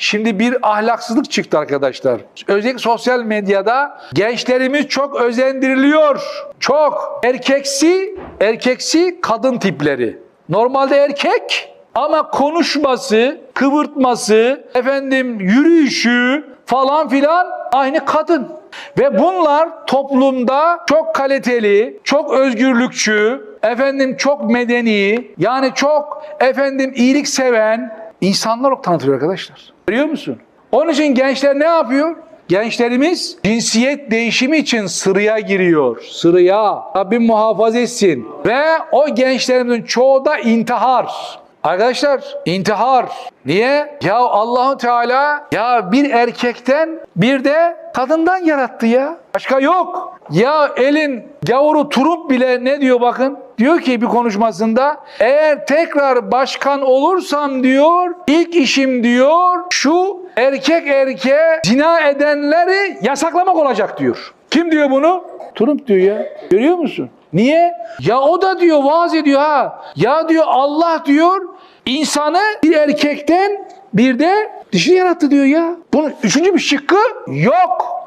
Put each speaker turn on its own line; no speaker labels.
Şimdi bir ahlaksızlık çıktı arkadaşlar. Özellikle sosyal medyada gençlerimiz çok özendiriliyor. Çok. Erkeksi, erkeksi kadın tipleri. Normalde erkek ama konuşması, kıvırtması, efendim yürüyüşü falan filan aynı kadın. Ve bunlar toplumda çok kaliteli, çok özgürlükçü, efendim çok medeni, yani çok efendim iyilik seven insanlar olarak tanıtılıyor arkadaşlar. Görüyor musun? Onun için gençler ne yapıyor? Gençlerimiz cinsiyet değişimi için sıraya giriyor. Sıraya. Rabbim muhafaza etsin. Ve o gençlerimizin çoğu da intihar. Arkadaşlar intihar. Niye? Ya Allahu Teala ya bir erkekten bir de kadından yarattı ya. Başka yok. Ya elin gavuru Turup bile ne diyor bakın? Diyor ki bir konuşmasında eğer tekrar başkan olursam diyor ilk işim diyor şu erkek erkeğe zina edenleri yasaklamak olacak diyor. Kim diyor bunu? Trump diyor ya. Görüyor musun? Niye? Ya o da diyor vaaz ediyor ha. Ya diyor Allah diyor insanı bir erkekten bir de dişi yarattı diyor ya. Bunun üçüncü bir şıkkı yok.